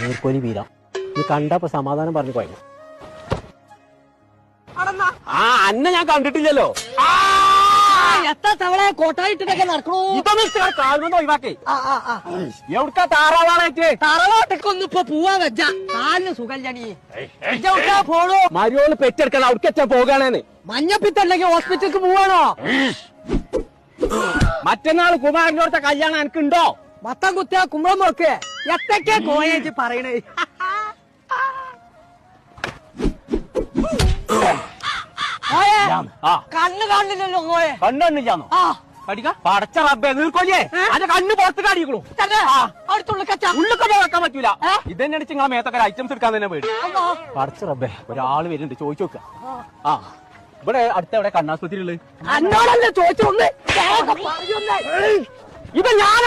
നീർക്കോലി വീര നീ കണ്ടപ്പോ സമാധാനം പറഞ്ഞു പോയി ആ അന്നെ ഞാൻ കണ്ടിട്ടില്ലല്ലോ. എത്ര തവളെ കോട്ടായിട്ടൊക്കെ നടക്കണോ? ഇതൊന്നും കാൽമെന്ന് ഒഴിവാക്കി. ആ ആ ആ. എവിടുക്കാ താറാവാളേറ്റ്? തറവാട്ടൊക്കൊന്നും ഇപ്പൊ പോവാ വെച്ച കാലിന് സുഖല്ലണി ഇജെവിടാ പോണു? മരിയോൾ പെറ്റെടുക്കണം അവിടേക്ക് പോകാണേന്ന്. മഞ്ഞപ്പിത്തല്ലെങ്കിൽ ഹോസ്പിറ്റലിക്ക് പോവാണോ? മറ്റന്നാൾ കുമാരനോടത്തെ കല്യാണം എനിക്കുണ്ടോ? മത്തം കുത്തിയ കുമ്പളം നോക്കേ. എത്തൊക്കെ കോയേജ് പറയണേ? കണ്ണ് കാണില്ലല്ലോ കോയെ. കടിക്ക പടച്ച റബ്ബേ നീർക്കോലിയേ അത് കണ്ണ് പുറത്ത് കച്ച ഉള്ളിക്കൊക്കെ വെക്കാൻ പറ്റൂല? ഇതന്നെ അടിച്ച് നിങ്ങളെ മേത്തൊക്കെ ഐറ്റംസ് എടുക്കാൻ തന്നെ പേടി. പടച്ച റബ്ബേ ഒരാൾ വരുന്നുണ്ട്. ചോദിച്ചു നോക്കുക ആ. ഇവിടെ അടുത്ത എവിടെ കണ്ണാസ്പത്രി ഉള്ളത് അന്നോടല്ലേ ചോദിച്ചൊന്ന് ഇവ ഞാൻ